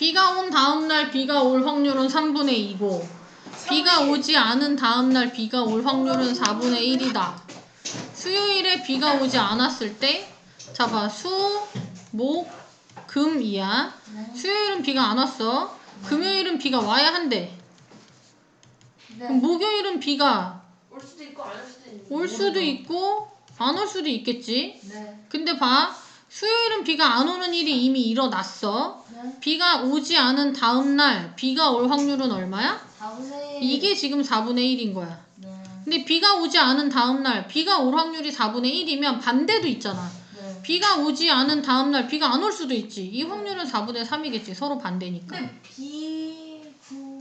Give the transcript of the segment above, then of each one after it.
비가 온 다음날 비가 올 확률은 3분의 2고 비가 오지 않은 다음날 비가 올 확률은 4분의 1이다. 수요일에 비가 오지 않았을 때 자봐 수, 목, 금 이야. 네. 수요일은 비가 안 왔어. 금요일은 비가 와야 한대. 그럼 네. 목요일은 비가 올 수도 있고 안 올 수도 있는. 올 수도 있고 안 올 수도 있겠지. 네. 근데 봐. 수요일은 비가 안 오는 일이 이미 일어났어. 네. 비가 오지 않은 다음 날 비가 올 확률은 얼마야? 4분의 이게 지금 4분의 1인 거야. 네. 근데 비가 오지 않은 다음 날 비가 올 확률이 4분의 1이면 반대도 있잖아. 네. 비가 오지 않은 다음 날 비가 안 올 수도 있지. 이 확률은 4분의 3이겠지. 서로 반대니까. 근데 비 구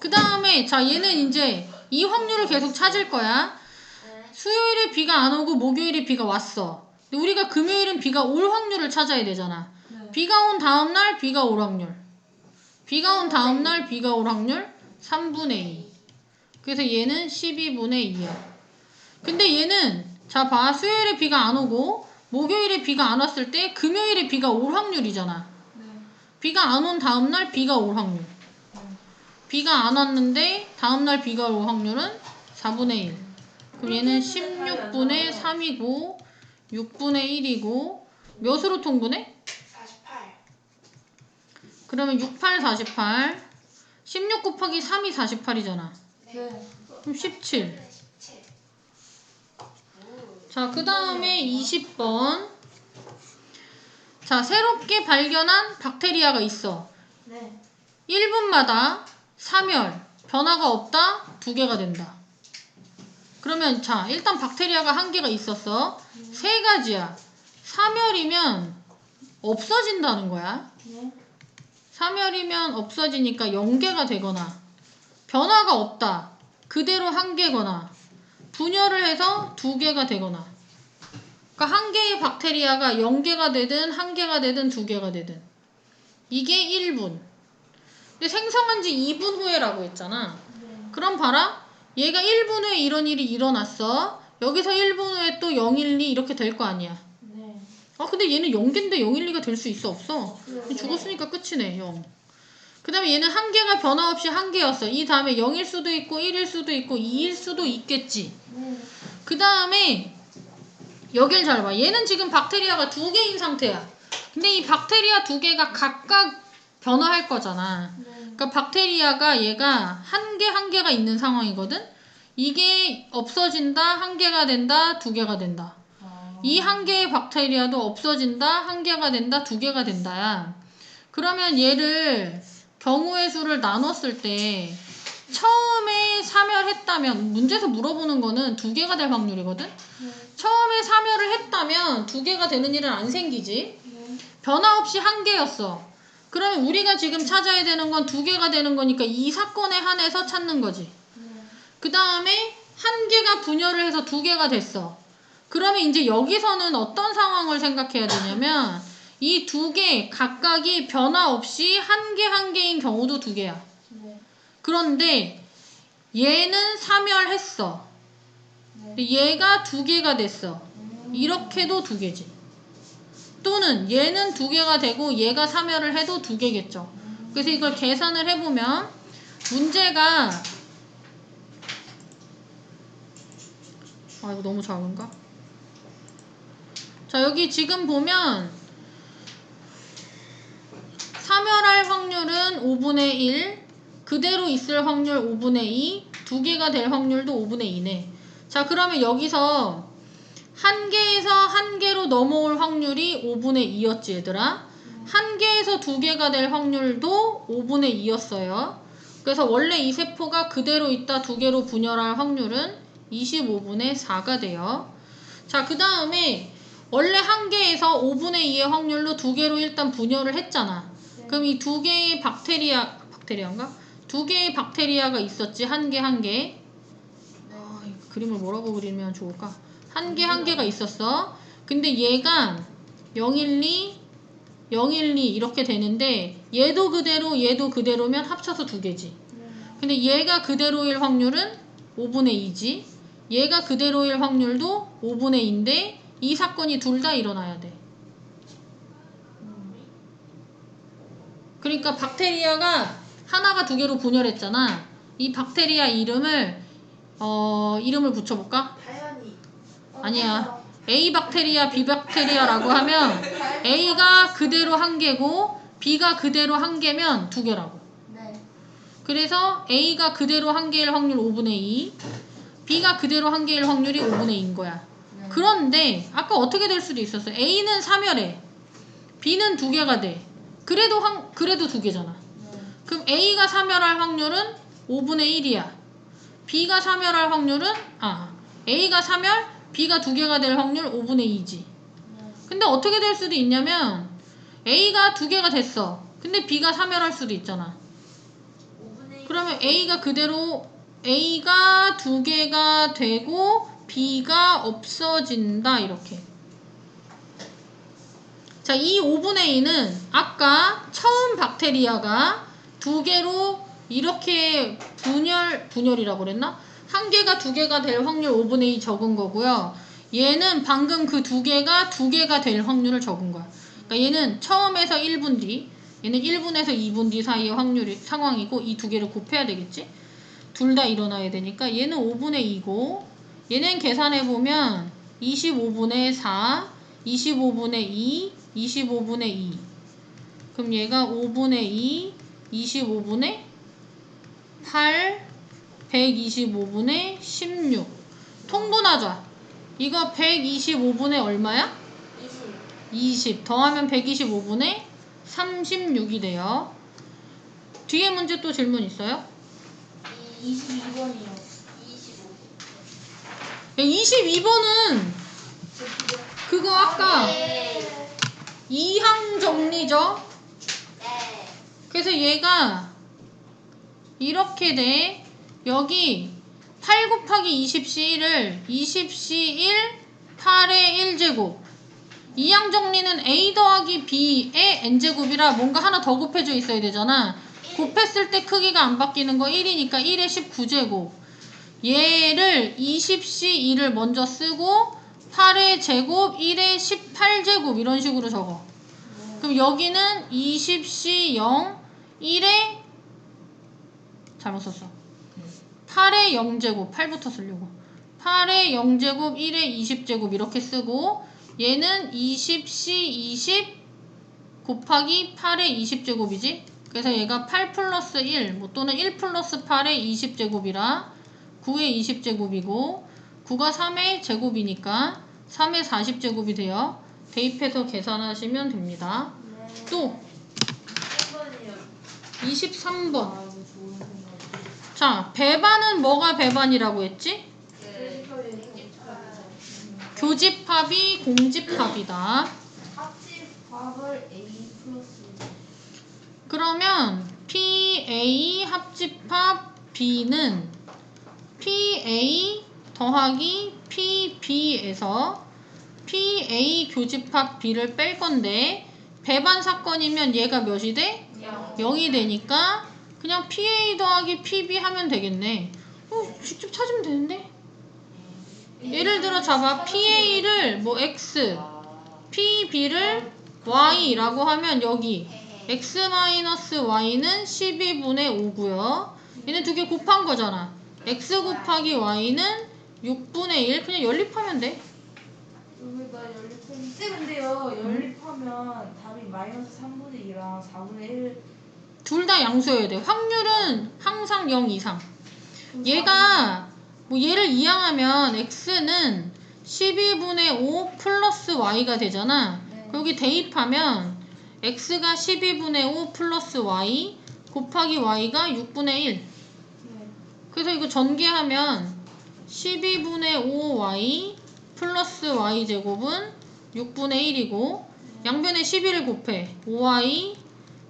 그 다음에 자 얘는 이제 이 확률을 계속 찾을 거야. 네. 수요일에 비가 안 오고 목요일에 비가 왔어. 근데 우리가 금요일은 비가 올 확률을 찾아야 되잖아. 네. 비가 온 다음 날 비가 올 확률. 비가 온 다음 날 비가 올 확률 3분의 2. 그래서 얘는 12분의 2야. 근데 얘는 자 봐. 수요일에 비가 안 오고 목요일에 비가 안 왔을 때 금요일에 비가 올 확률이잖아. 네. 비가 안 온 다음 날 비가 올 확률. 비가 안 왔는데 다음 날 비가 올 확률은 4분의 1. 그럼 얘는 16분의 3이고 6분의 1이고 몇으로 통분해? 48. 그러면 6, 8, 48. 16 곱하기 3이 48이잖아. 네. 그럼 17. 17. 자, 그 다음에 20번. 자, 새롭게 발견한 박테리아가 있어. 네. 1분마다 사멸, 변화가 없다, 두 개가 된다. 그러면 자, 일단 박테리아가 한 개가 있었어. 세 가지야. 사멸이면 없어진다는 거야. 네. 사멸이면 없어지니까 0개가 되거나 변화가 없다. 그대로 한 개거나 분열을 해서 두 개가 되거나 그러니까 한 개의 박테리아가 0개가 되든 한 개가 되든 두 개가 되든 이게 1분. 근데 생성한 지 2분 후에라고 했잖아. 네. 그럼 봐라. 얘가 1분 후에 이런 일이 일어났어. 여기서 1분 후에 또 012 이렇게 될 거 아니야. 네. 아 근데 얘는 0개인데 012가 될 수 있어 없어? 네. 죽었으니까 끝이네 0. 그 다음에 얘는 한 개가 변화 없이 한 개였어. 이 다음에 0일 수도 있고 1일 수도 있고 2일 수도 있겠지. 네. 그 다음에 여길 잘 봐. 얘는 지금 박테리아가 두 개인 상태야. 근데 이 박테리아 두 개가 각각 변화할 거잖아. 네. 그러니까 박테리아가 얘가 한 개 한 개가 있는 상황이거든. 이게 없어진다, 한 개가 된다, 두 개가 된다. 아. 이한 개의 박테리아도 없어진다, 한 개가 된다, 두 개가 된다야. 그러면 얘를 경우의 수를 나눴을 때 처음에 사멸했다면 문제에서 물어보는 거는 두 개가 될 확률이거든. 네. 처음에 사멸을 했다면 두 개가 되는 일은 안 생기지. 네. 변화 없이 한 개였어. 그러면 우리가 지금 찾아야 되는 건 두 개가 되는 거니까 이 사건에 한해서 찾는 거지. 네. 그 다음에 한 개가 분열을 해서 두 개가 됐어. 그러면 이제 여기서는 어떤 상황을 생각해야 되냐면 이 두 개 각각이 변화 없이 한 개한 개인 경우도 두 개야. 네. 그런데 얘는 사멸했어. 얘가 두 개가 됐어. 음. 이렇게도 두 개지. 또는 얘는 두 개가 되고 얘가 사멸을 해도 두 개겠죠. 그래서 이걸 계산을 해보면 문제가 아 이거 너무 작은가? 자 여기 지금 보면 사멸할 확률은 5분의 1 그대로 있을 확률 5분의 2 두 개가 될 확률도 5분의 2네 자 그러면 여기서 한 개에서 한 개로 넘어올 확률이 5분의 2였지 얘들아 한 개에서 두 개가 될 확률도 5분의 2였어요. 그래서 원래 이 세포가 그대로 있다 두 개로 분열할 확률은 25분의 4가 돼요. 자, 그 다음에 원래 한 개에서 5분의 2의 확률로 두 개로 일단 분열을 했잖아. 그럼 이 두 개의 박테리아, 박테리아인가? 두 개의 박테리아가 있었지. 한 개, 한 개. 아, 이 그림을 뭐라고 그리면 좋을까? 한 개, 한 개가 있었어. 근데 얘가 012, 012 이렇게 되는데 얘도 그대로 얘도 그대로면 합쳐서 두 개지. 네. 근데 얘가 그대로일 확률은 5분의 2지. 얘가 그대로일 확률도 5분의 2인데 이 사건이 둘 다 일어나야 돼. 그러니까 박테리아가 하나가 두 개로 분열했잖아. 이 박테리아 이름을 어 이름을 붙여볼까? 아니야. A 박테리아, B 박테리아라고 하면 A가 그대로 한 개고 B가 그대로 한 개면 두 개라고. 네. 그래서 A가 그대로 한 개일 확률 5분의 2, B가 그대로 한 개일 확률이 5분의 2인 거야. 네. 그런데 아까 어떻게 될 수도 있었어. A는 3열에 B는 두 개가 돼. 그래도 한 그래도 두 개잖아. 네. 그럼 A가 3열할 확률은 5분의 1이야. B가 3열할 확률은 아 A가 3열, B가 두 개가 될 확률 5분의 2지. 네. 근데 어떻게 될 수도 있냐면 A가 두 개가 됐어. 근데 B가 3열할 수도 있잖아. 5분의 1. 그러면 A가 그대로 A가 두 개가 되고 B가 없어진다 이렇게. 자, 이 5분의 2는 아까 처음 박테리아가 두 개로 이렇게 분열 분열이라고 그랬나? 한 개가 두 개가 될 확률 5분의 2 적은 거고요. 얘는 방금 그 두 개가 두 개가 될 확률을 적은 거야. 그러니까 얘는 처음에서 1분 뒤, 얘는 1분에서 2분 뒤 사이의 확률이 상황이고 이 두 개를 곱해야 되겠지? 둘 다 일어나야 되니까 얘는 5분의 2고 얘는 계산해 보면 25분의 4, 25분의 2, 25분의 2. 그럼 얘가 5분의 2, 25분의 8, 125분의 16. 통분하자. 이거 125분의 얼마야? 20. 20 더하면 125분의 36이 돼요. 뒤에 문제 또 질문 있어요? 22번이요. 25. 22번은 그거 아까 네. 이항 정리죠? 네. 그래서 얘가 이렇게 돼. 여기 8 곱하기 20C1을 20C1 8의 1제곱. 이항 정리는 A 더하기 B의 N제곱이라 뭔가 하나 더 곱해져 있어야 되잖아. 곱했을 때 크기가 안 바뀌는 거 1이니까 1의 19제곱. 얘를 20C2를 먼저 쓰고 8의 제곱, 1의 18제곱 이런 식으로 적어. 그럼 여기는 20C0, 1의 잘못 썼어. 8의 0제곱, 8부터 쓰려고. 8의 0제곱, 1의 20제곱 이렇게 쓰고 얘는 20C20 곱하기 8의 20제곱이지. 그래서 얘가 8 플러스 1, 뭐 또는 1 플러스 8의 20제곱이라 9의 20제곱이고 9가 3의 제곱이니까 3의 40제곱이 돼요. 대입해서 계산하시면 됩니다. 네. 또 1번이요. 23번. 자, 배반은 뭐가 배반이라고 했지? 그 교집합이 공집합이다. 합집합을 A 플러스 그러면 PA 합집합 B는 PA 더하기 PB에서 PA 교집합 B를 뺄 건데 배반 사건이면 얘가 몇이 돼? 0이 되니까 그냥 PA 더하기 PB 하면 되겠네. 어, 직접 찾으면 되는데? 예를 들어 잡아 PA를 뭐 X, PB를 Y라고 하면 여기 X-Y는 12분의 5고요. 얘는 두 개 곱한 거잖아. X 곱하기 Y는 6분의 1. 그냥 연립하면 돼. 근데요 연립하면 답이 마이너스 3분의 2랑 4분의 1 둘 다 양수여야 돼. 확률은 항상 0 이상. 얘가 뭐 얘를 이항하면 x는 12분의 5 플러스 y가 되잖아. 네. 여기 대입하면 x가 12분의 5 플러스 y 곱하기 y가 6분의 1. 네. 그래서 이거 전개하면 12분의 5y 플러스 y 제곱은 6분의 1이고 양변에 11을 곱해 5y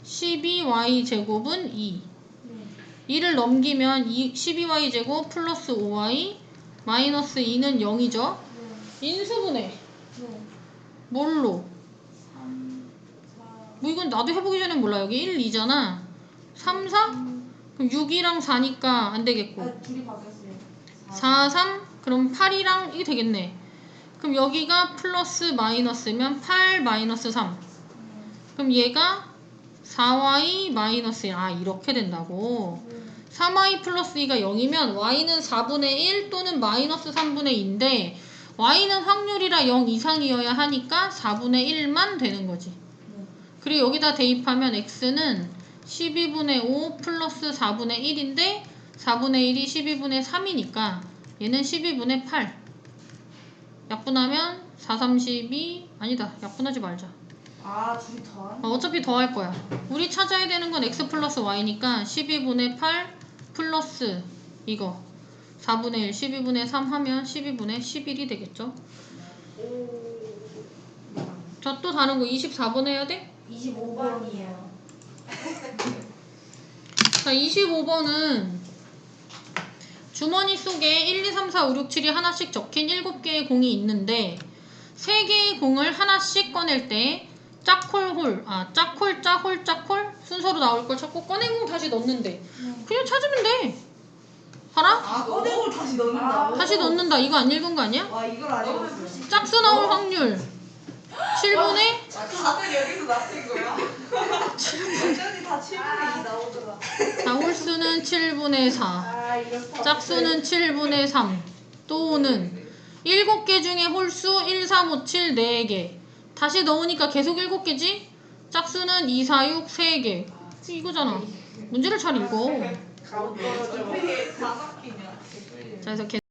12y 제곱은 2. 네. 2를 넘기면 2, 12y 제곱 플러스 5y 마이너스 2는 0이죠. 네. 인수분해. 네. 뭘로? 3 4뭐 이건 나도 해보기 전에 몰라. 여기 1, 2잖아. 3, 4? 그럼 6이랑 4니까 안 되겠고. 아, 둘이 바뀌었어요 4, 3? 그럼 8이랑 이게 되겠네. 그럼 여기가 플러스 마이너스면 8 마이너스 3. 네. 그럼 얘가 4y 마이너스 1. 아, 이렇게 된다고. 3y 플러스 2가 0이면 y는 4분의 1 또는 마이너스 3분의 2인데 y는 확률이라 0 이상이어야 하니까 4분의 1만 되는 거지. 그리고 여기다 대입하면 x는 12분의 5 플러스 4분의 1인데 4분의 1이 12분의 3이니까 얘는 12분의 8. 약분하면 4, 32 아니다. 약분하지 말자. 아 둘이 더한? 어, 어차피 더 할 거야. 우리 찾아야 되는 건 x 플러스 y니까 12분의 8 플러스 이거 4분의 1, 12분의 3 하면 12분의 11이 되겠죠? 자, 또 다른 거 24번 해야 돼? 25번이에요. 자, 25번은 주머니 속에 1, 2, 3, 4, 5, 6, 7이 하나씩 적힌 7개의 공이 있는데 3개의 공을 하나씩 꺼낼 때 짝홀홀, 아, 짝홀, 짝홀, 짝홀 순서로 나올 걸 찾고 꺼낸 공 다시 넣는데 그냥 찾으면 돼. 봐라. 아 꺼내고 다시 넣는다고? 다시 넣는다. 이거 안 읽은 거 아니야? 와 이걸 안 해봤어요 짝수 나올 확률 7분의 아, 다들 여기서 낚인 거야? 완전히 다 7분의 2 나오더라 자, 홀수는 7분의 4. 아 이렇게. 짝수는 7분의 3. 또는 7개 중에 홀수 1, 3, 5, 7, 4개. 다시 넣으니까 계속 7개지? 짝수는 2, 4, 6, 3개. 이거잖아. 문제를 잘 읽어. 자, 그래서